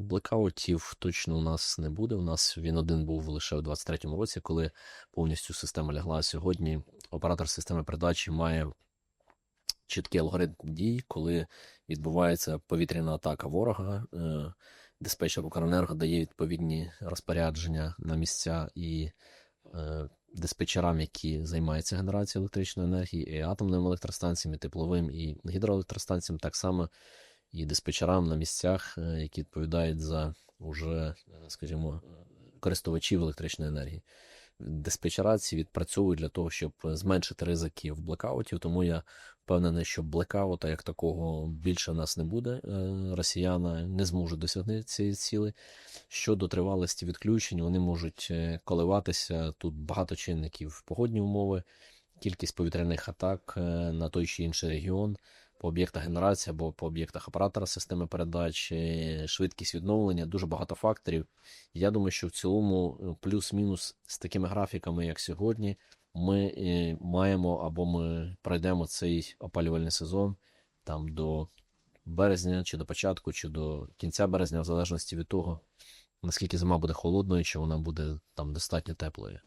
Блекаутів точно у нас не буде. У нас він один був лише у 23-му році, коли повністю система лягла. Сьогодні оператор системи передачі має чіткий алгоритм дій, коли відбувається повітряна атака ворога. Е, Диспетчер Укренерго дає відповідні розпорядження на місця і е, диспетчерам, які займаються генерацією електричної енергії, і атомним електростанціям, і тепловим, і гідроелектростанціям, так само і диспетчерам на місцях, е, які відповідають за уже, е, скажімо, користувачів електричної енергії. Диспетчера ці відпрацьовують для того, щоб зменшити ризики в блекаутів, тому я впевнений, що блекаута як такого більше нас не буде. Е, Росіяни не зможуть досягти цієї цілі. Щодо тривалості відключень, вони можуть коливатися. Тут багато чинників погодні умови, кількість повітряних атак на той чи інший регіон, по об'єктах генерації або по об'єктах оператора системи передач, е, швидкість відновлення, дуже багато факторів. Я думаю, що в цілому е, плюс-мінус з такими графіками, як сьогодні, ми е, маємо або ми пройдемо цей опалювальний сезон там до березня, чи до початку, чи до кінця березня, в залежності від того, наскільки зима буде холодною, чи вона буде там достатньо теплою.